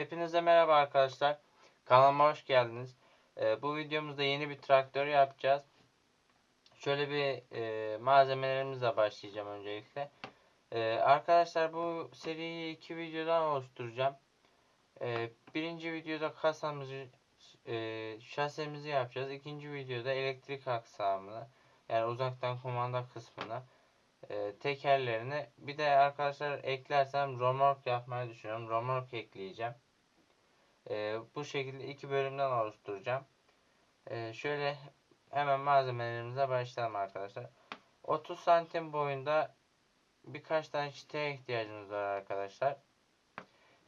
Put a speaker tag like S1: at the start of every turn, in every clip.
S1: Hepinize merhaba arkadaşlar. Kanalıma hoş geldiniz. Ee, bu videomuzda yeni bir traktör yapacağız. Şöyle bir e, malzemelerimizle başlayacağım öncelikle. Ee, arkadaşlar bu seriyi iki videodan oluşturacağım. Ee, birinci videoda kasamızı, e, şasemizi yapacağız. İkinci videoda elektrik aksamını, yani uzaktan kumanda kısmını, e, tekerlerini. Bir de arkadaşlar eklersem romork yapmayı düşünüyorum. Romork ekleyeceğim. E, bu şekilde iki bölümden oluşturacağım. E, şöyle hemen malzemelerimize başlayalım arkadaşlar. 30 santim boyunda birkaç tane çiteye ihtiyacımız var arkadaşlar.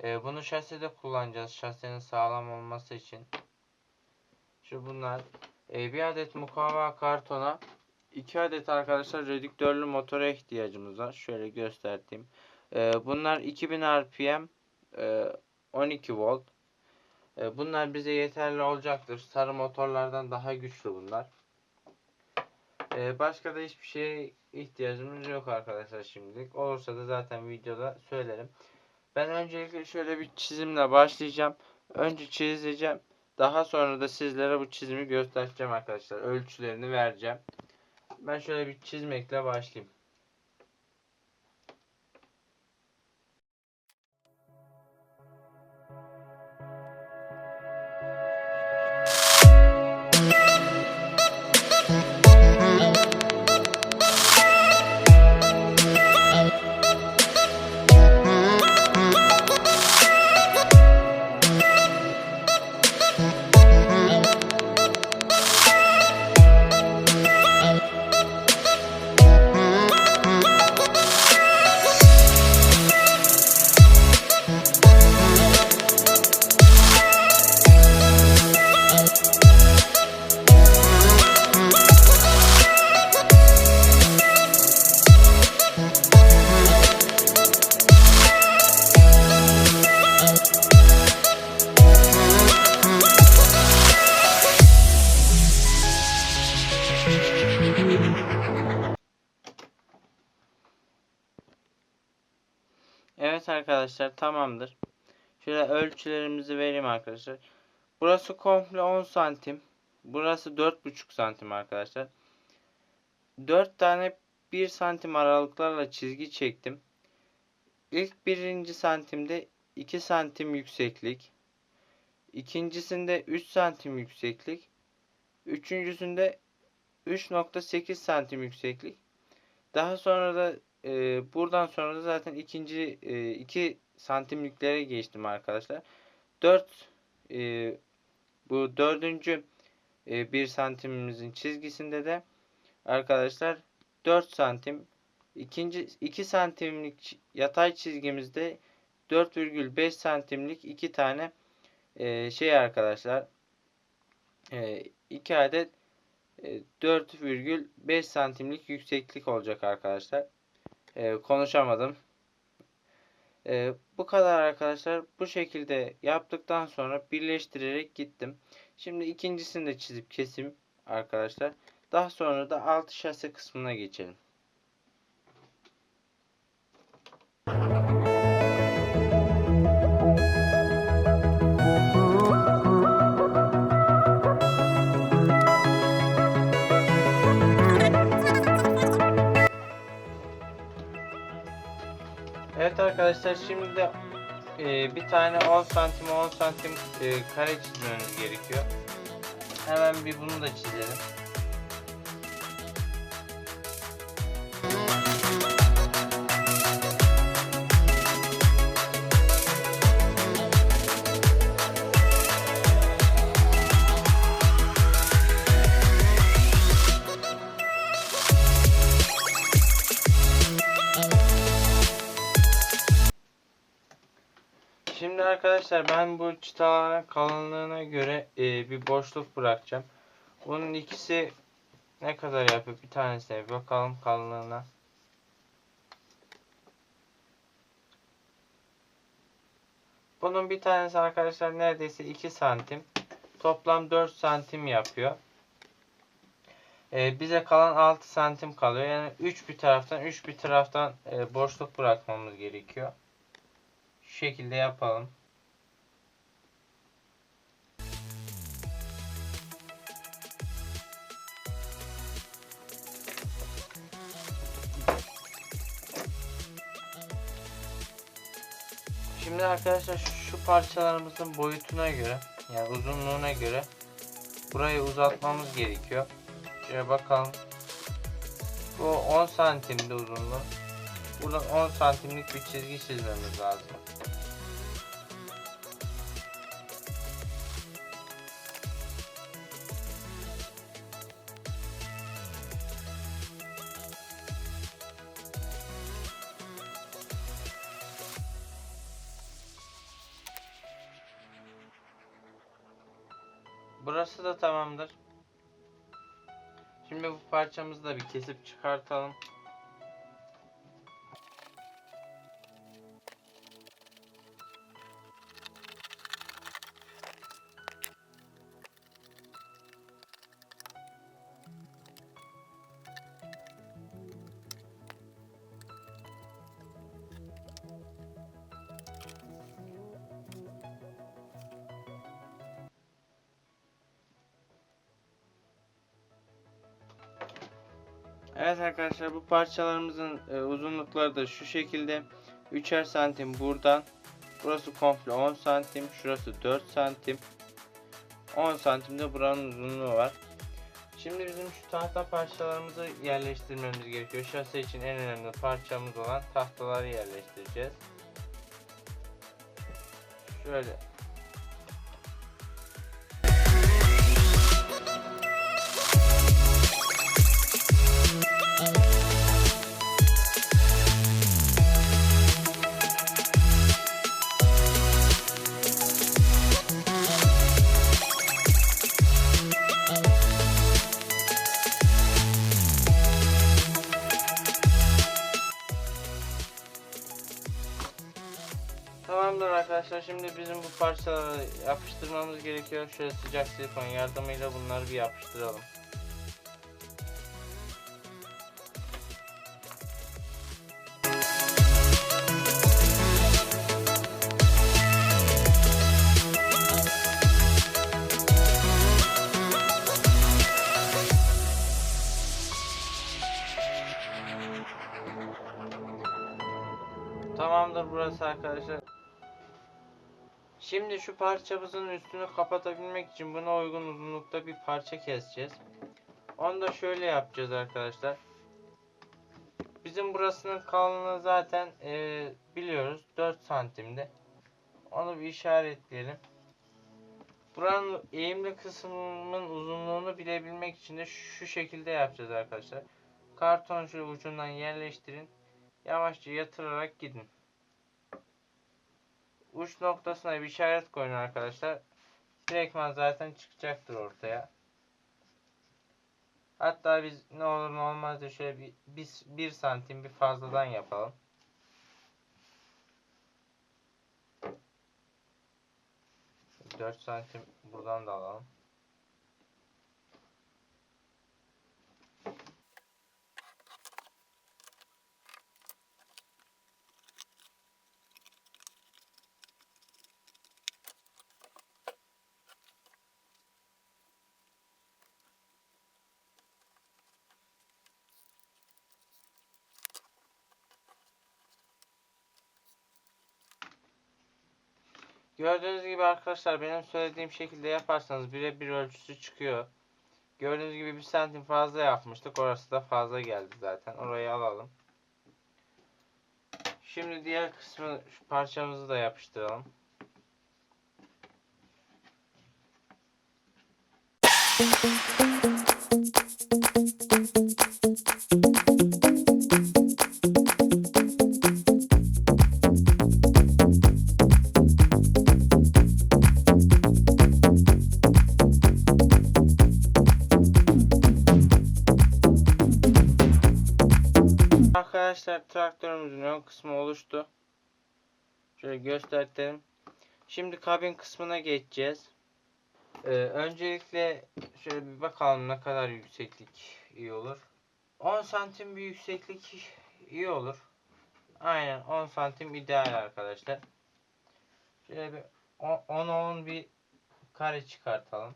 S1: E, bunu şaside kullanacağız. Şasinin sağlam olması için. Şu bunlar. E, bir adet mukavva kartona 2 adet arkadaşlar redüktörlü motora ihtiyacımız var. Şöyle göstereyim. E, bunlar 2000 RPM e, 12 volt. E, bunlar bize yeterli olacaktır. Sarı motorlardan daha güçlü bunlar. E, başka da hiçbir şeye ihtiyacımız yok arkadaşlar şimdilik. Olursa da zaten videoda söylerim. Ben öncelikle şöyle bir çizimle başlayacağım. Önce çizeceğim. Daha sonra da sizlere bu çizimi göstereceğim arkadaşlar. Ölçülerini vereceğim. Ben şöyle bir çizmekle başlayayım. Arkadaşlar tamamdır. Şöyle ölçülerimizi vereyim arkadaşlar. Burası komple 10 santim. Burası 4,5 santim arkadaşlar. 4 tane 1 santim aralıklarla çizgi çektim. İlk birinci santimde 2 santim yükseklik. İkincisinde 3 santim yükseklik. Üçüncüsünde 3.8 santim yükseklik. Daha sonra da e, buradan sonra da zaten ikinci e, 2 santimliklere geçtim arkadaşlar. 4 e, bu dördüncü e, 1 santimimizin çizgisinde de arkadaşlar 4 santim ikinci 2 santimlik yatay çizgimizde 4,5 santimlik iki tane e, şey arkadaşlar e, 2 adet e, 4,5 santimlik yükseklik olacak arkadaşlar. E, konuşamadım. E, bu kadar arkadaşlar. Bu şekilde yaptıktan sonra birleştirerek gittim. Şimdi ikincisini de çizip kesim arkadaşlar. Daha sonra da alt şase kısmına geçelim. Evet arkadaşlar şimdi de e, bir tane 10 santim 10 santim e, kare çizmemiz gerekiyor. Hemen bir bunu da çizelim. Arkadaşlar ben bu çıtaların kalınlığına göre e, bir boşluk bırakacağım. Bunun ikisi ne kadar yapıyor? Bir tanesine bakalım kalınlığına. Bunun bir tanesi arkadaşlar neredeyse 2 santim. Toplam 4 santim yapıyor. Ee, bize kalan 6 santim kalıyor. Yani 3 bir taraftan 3 bir taraftan e, boşluk bırakmamız gerekiyor. Şu şekilde yapalım. Arkadaşlar şu parçalarımızın boyutuna göre yani uzunluğuna göre burayı uzatmamız gerekiyor. Şöyle bakalım. Bu 10 santimde uzunluğu. Buradan 10 santimlik bir çizgi çizmemiz lazım. Burası da tamamdır. Şimdi bu parçamızı da bir kesip çıkartalım. Arkadaşlar bu parçalarımızın e, uzunlukları da şu şekilde 3'er santim buradan burası komple 10 santim şurası 4 santim 10 santimde buranın uzunluğu var. Şimdi bizim şu tahta parçalarımızı yerleştirmemiz gerekiyor. Şase için en önemli parçamız olan tahtaları yerleştireceğiz. Şöyle arkadaşlar. Şimdi bizim bu parçaları yapıştırmamız gerekiyor. Şöyle sıcak silikon yardımıyla bunları bir yapıştıralım. Şimdi şu parçamızın üstünü kapatabilmek için buna uygun uzunlukta bir parça keseceğiz. Onu da şöyle yapacağız arkadaşlar. Bizim burasının kalınlığı zaten e, biliyoruz 4 santimde. Onu bir işaretleyelim. Buranın eğimli kısmının uzunluğunu bilebilmek için de şu şekilde yapacağız arkadaşlar. Karton şu ucundan yerleştirin. Yavaşça yatırarak gidin. Uç noktasına bir işaret koyun arkadaşlar. Direktman zaten çıkacaktır ortaya. Hatta biz ne olur ne olmaz da şöyle bir, bir, bir santim bir fazladan yapalım. Dört santim buradan da alalım. Gördüğünüz gibi arkadaşlar benim söylediğim şekilde yaparsanız birebir ölçüsü çıkıyor. Gördüğünüz gibi bir santim fazla yapmıştık. Orası da fazla geldi zaten. Orayı alalım. Şimdi diğer kısmı şu parçamızı da yapıştıralım. Arkadaşlar ön kısmı oluştu. Şöyle göstereyim. Şimdi kabin kısmına geçeceğiz. Ee, öncelikle şöyle bir bakalım ne kadar yükseklik iyi olur. 10 santim bir yükseklik iyi olur. Aynen 10 santim ideal arkadaşlar. Şöyle bir 10-10 bir kare çıkartalım.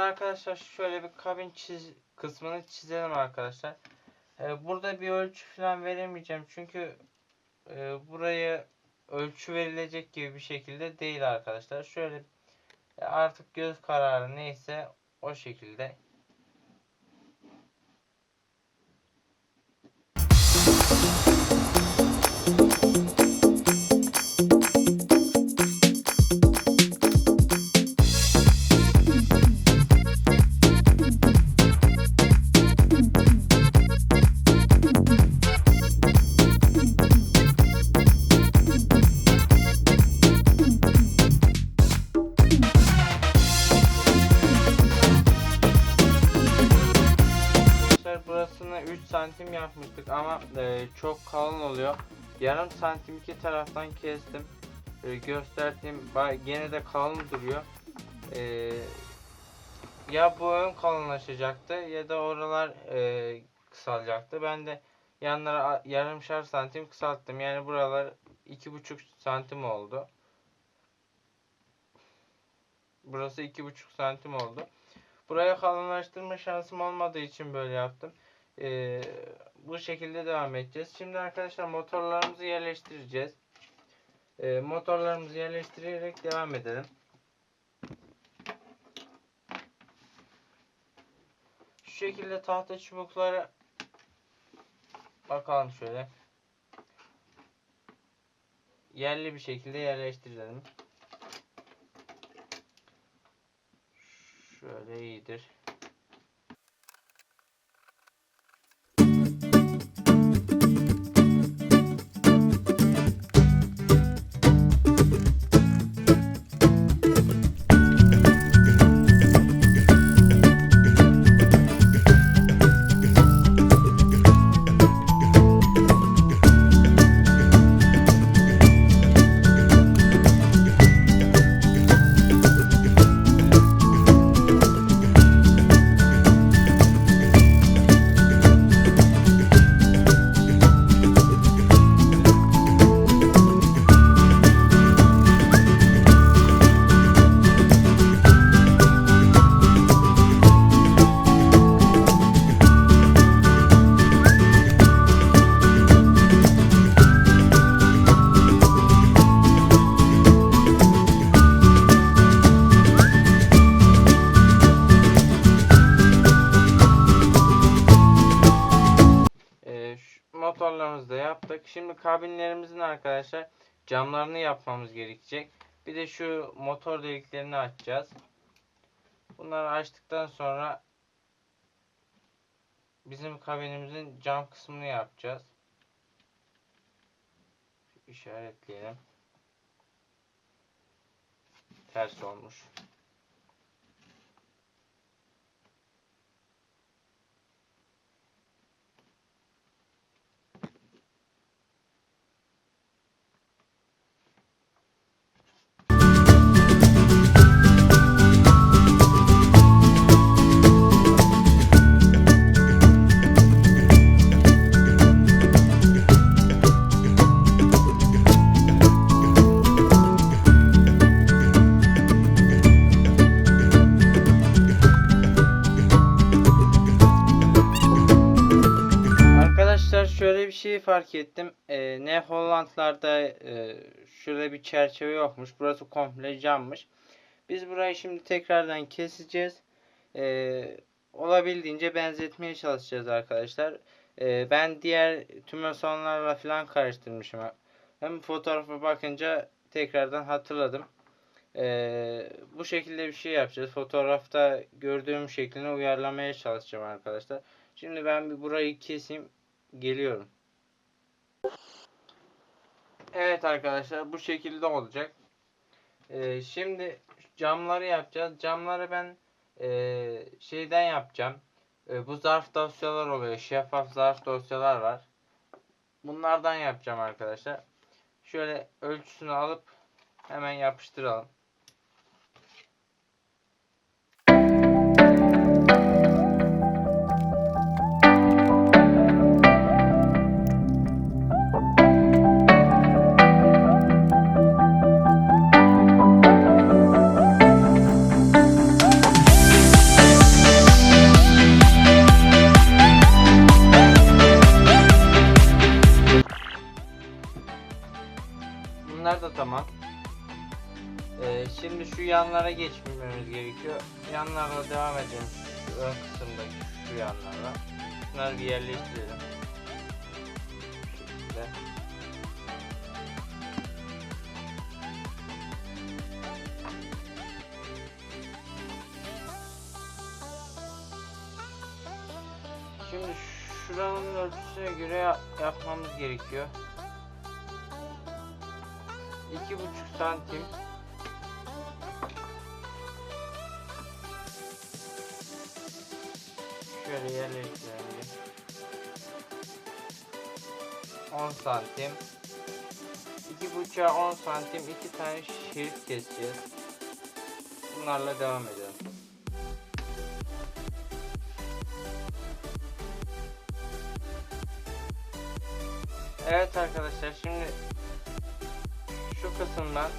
S1: Arkadaşlar şöyle bir kabin çiz kısmını çizelim arkadaşlar. Ee, burada bir ölçü falan veremeyeceğim çünkü e, buraya ölçü verilecek gibi bir şekilde değil arkadaşlar. Şöyle e, artık göz kararı neyse o şekilde e, çok kalın oluyor. Yarım santim iki taraftan kestim. E, gösterdiğim gene de kalın duruyor. E, ya bu ön kalınlaşacaktı ya da oralar e, kısalacaktı. Ben de yanlara yarımşar santim kısalttım. Yani buralar iki buçuk santim oldu. Burası iki buçuk santim oldu. Buraya kalınlaştırma şansım olmadığı için böyle yaptım. Ee, bu şekilde devam edeceğiz. Şimdi arkadaşlar motorlarımızı yerleştireceğiz. Ee, motorlarımızı yerleştirerek devam edelim. Şu şekilde tahta çubukları bakalım şöyle. Yerli bir şekilde yerleştirelim. Şöyle iyidir. Camlarını yapmamız gerekecek. Bir de şu motor deliklerini açacağız. Bunları açtıktan sonra bizim kabinimizin cam kısmını yapacağız. İşaretleyelim. Ters olmuş. Bir şey fark ettim. Ee, ne Hollandlarda e, şöyle bir çerçeve yokmuş. Burası komple cammış. Biz burayı şimdi tekrardan keseceğiz. Ee, olabildiğince benzetmeye çalışacağız arkadaşlar. Ee, ben diğer tümösonlarla falan karıştırmışım. Hem fotoğrafa bakınca tekrardan hatırladım. Ee, bu şekilde bir şey yapacağız. Fotoğrafta gördüğüm şekline uyarlamaya çalışacağım arkadaşlar. Şimdi ben bir burayı keseyim. Geliyorum. Evet arkadaşlar bu şekilde olacak. Ee, şimdi camları yapacağız. Camları ben e, şeyden yapacağım. E, bu zarf dosyalar oluyor. Şeffaf zarf dosyalar var. Bunlardan yapacağım arkadaşlar. Şöyle ölçüsünü alıp hemen yapıştıralım. Tamam. Ee, şimdi şu yanlara geçmemiz gerekiyor. Yanlarla devam edelim. Şu ön kısımdaki şu yanlarla. Bunları bir yerleştirelim. Şekilde. Şimdi şuranın ölçüsüne göre ya- yapmamız gerekiyor. İki buçuk santim. Şöyle yerleştirelim. 10 santim. İki buçuğa 10 santim iki tane şerit keseceğiz. Bunlarla devam edelim. Evet arkadaşlar şimdi kısımdan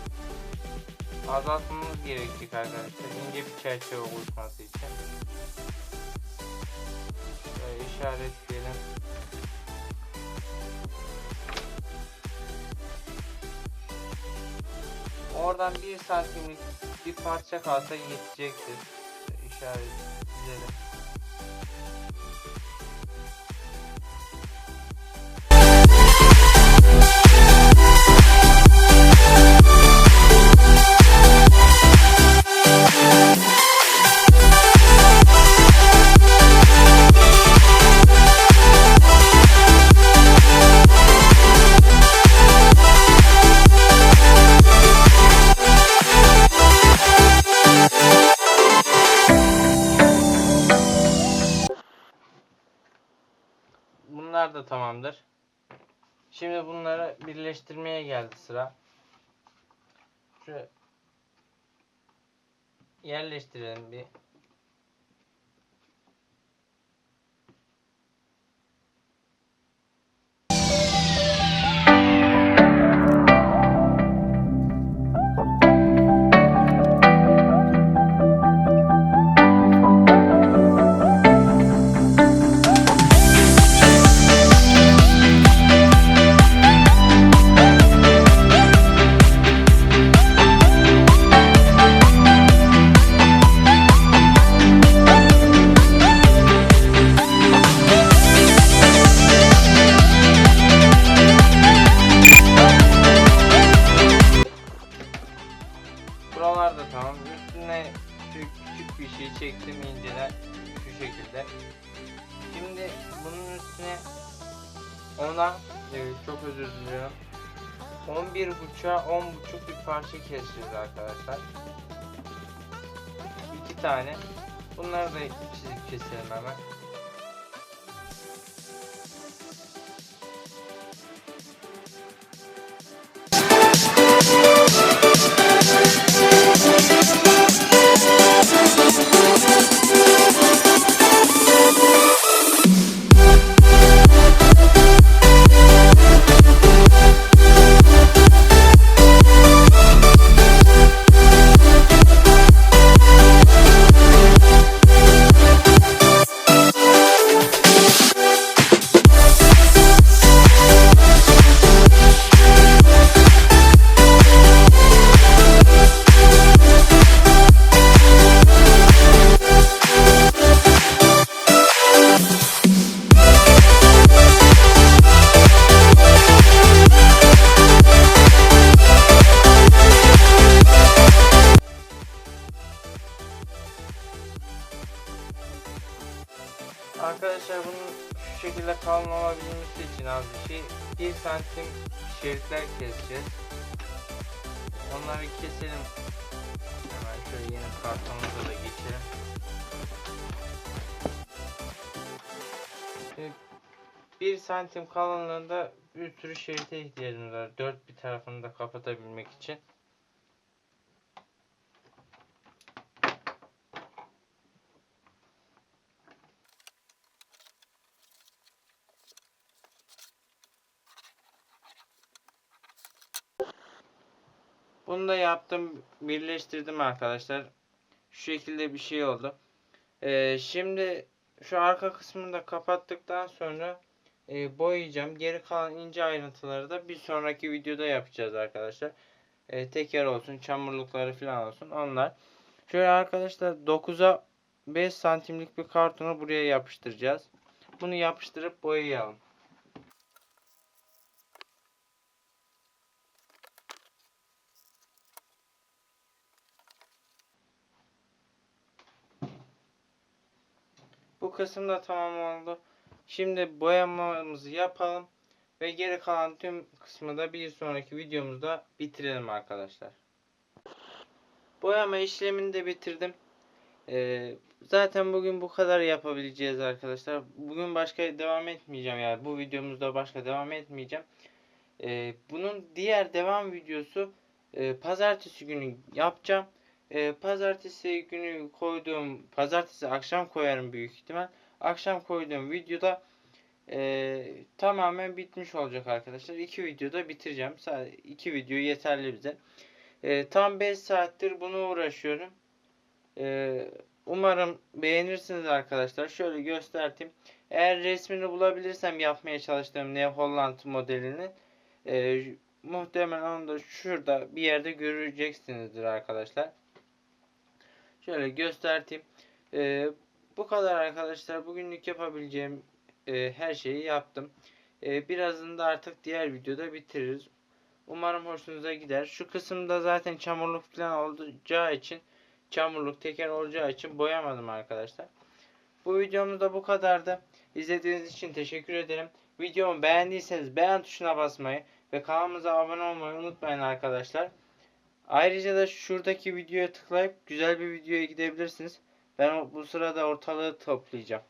S1: azaltmamız gerekecek arkadaşlar ince bir çerçeve oluşması için. Şöyle işaretleyelim. Oradan bir santimlik bir parça kalsa yetecektir. İşaretleyelim. Geldi sıra. Şu yerleştirelim bir. Çektim inceden şu şekilde. Şimdi bunun üstüne ona evet, çok özür diliyorum. 11 buçuğa 10 buçuk bir parça keseceğiz arkadaşlar. İki tane. Bunları da çizip keselim hemen. Onları keselim. Hemen şöyle yeni kartonumuza da geçelim. Şimdi 1 santim kalınlığında bir sürü şerite ihtiyacımız var. Dört bir tarafını da kapatabilmek için. Bunu da yaptım, birleştirdim arkadaşlar. Şu şekilde bir şey oldu. Ee, şimdi şu arka kısmını da kapattıktan sonra e, boyayacağım. Geri kalan ince ayrıntıları da bir sonraki videoda yapacağız arkadaşlar. e, teker olsun, çamurlukları falan olsun onlar. Şöyle arkadaşlar 9'a 5 santimlik bir kartonu buraya yapıştıracağız. Bunu yapıştırıp boyayalım. Kısım da tamam oldu. Şimdi boyamamızı yapalım ve geri kalan tüm kısmı da bir sonraki videomuzda bitirelim arkadaşlar. Boyama işlemini de bitirdim. Ee, zaten bugün bu kadar yapabileceğiz arkadaşlar. Bugün başka devam etmeyeceğim yani bu videomuzda başka devam etmeyeceğim. Ee, bunun diğer devam videosu e, pazartesi günü yapacağım. E, pazartesi günü koyduğum pazartesi akşam koyarım büyük ihtimal. Akşam koyduğum videoda e, tamamen bitmiş olacak arkadaşlar. İki videoda bitireceğim. Sadece iki video yeterli bize. E, tam 5 saattir bunu uğraşıyorum. E, umarım beğenirsiniz arkadaşlar. Şöyle göstereyim. Eğer resmini bulabilirsem yapmaya çalıştığım Neo Holland modelini e, muhtemelen onu da şurada bir yerde göreceksinizdir arkadaşlar. Şöyle göstereyim. E, bu kadar arkadaşlar. Bugünlük yapabileceğim e, her şeyi yaptım. E, birazını da artık diğer videoda bitiririz. Umarım hoşunuza gider. Şu kısımda zaten çamurluk falan olacağı için çamurluk teker olacağı için boyamadım arkadaşlar. Bu videomuz da bu kadardı. İzlediğiniz için teşekkür ederim. Videomu beğendiyseniz beğen tuşuna basmayı ve kanalımıza abone olmayı unutmayın arkadaşlar. Ayrıca da şuradaki videoya tıklayıp güzel bir videoya gidebilirsiniz. Ben bu sırada ortalığı toplayacağım.